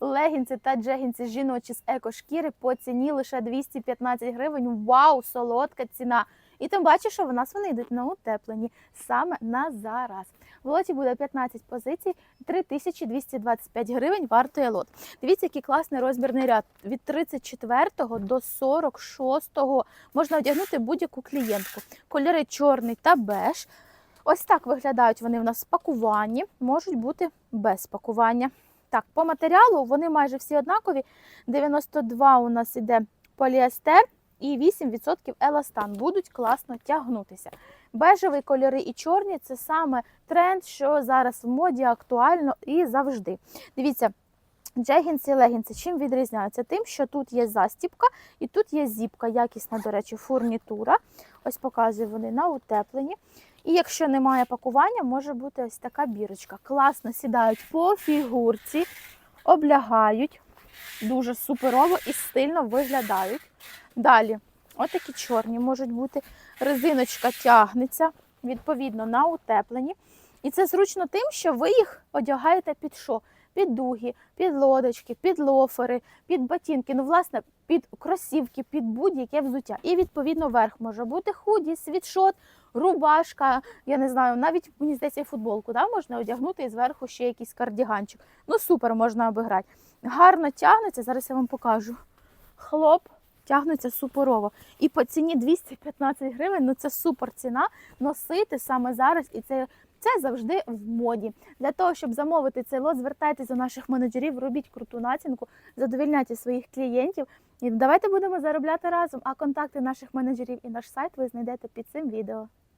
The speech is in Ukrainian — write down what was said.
легінці та джегінці жіночі з екошкіри по ціні лише 215 гривень. Вау, солодка ціна! І тим бачиш, що в нас вони йдуть на утеплені саме на зараз. В лоті буде 15 позицій, 3225 гривень вартує лот. Дивіться, який класний розмірний ряд. Від 34 до 46 можна одягнути будь-яку клієнтку. Кольори чорний та беж. Ось так виглядають вони в нас спакувані, можуть бути без пакування. Так, по матеріалу вони майже всі однакові. 92 у нас іде поліестер і 8% еластан. Будуть класно тягнутися. Бежеві кольори і чорні це саме тренд, що зараз в моді актуально і завжди. Дивіться. Джегінси і легінси чим відрізняються? Тим, що тут є застіпка і тут є зіпка, якісна, до речі, фурнітура. Ось показую вони на утепленні. І якщо немає пакування, може бути ось така бірочка. Класно сідають по фігурці, облягають, дуже суперово і стильно виглядають. Далі, отакі чорні можуть бути. Резиночка тягнеться, відповідно, на утепленні. І це зручно тим, що ви їх одягаєте під що? Під дуги, під лодочки, під лофери, під ботинки, ну, власне, під кросівки, під будь-яке взуття. І відповідно верх може бути худі, світшот, рубашка, я не знаю, навіть мені здається, футболку да, можна одягнути і зверху ще якийсь кардіганчик. Ну супер можна обіграти. Гарно тягнеться, зараз я вам покажу. Хлоп, тягнеться суперово. І по ціні 215 гривень, ну це супер ціна носити саме зараз. І це, це завжди в моді. Для того, щоб замовити цей лот, звертайтеся до наших менеджерів, робіть круту націнку, задовільняйте своїх клієнтів. І давайте будемо заробляти разом. А контакти наших менеджерів і наш сайт ви знайдете під цим відео.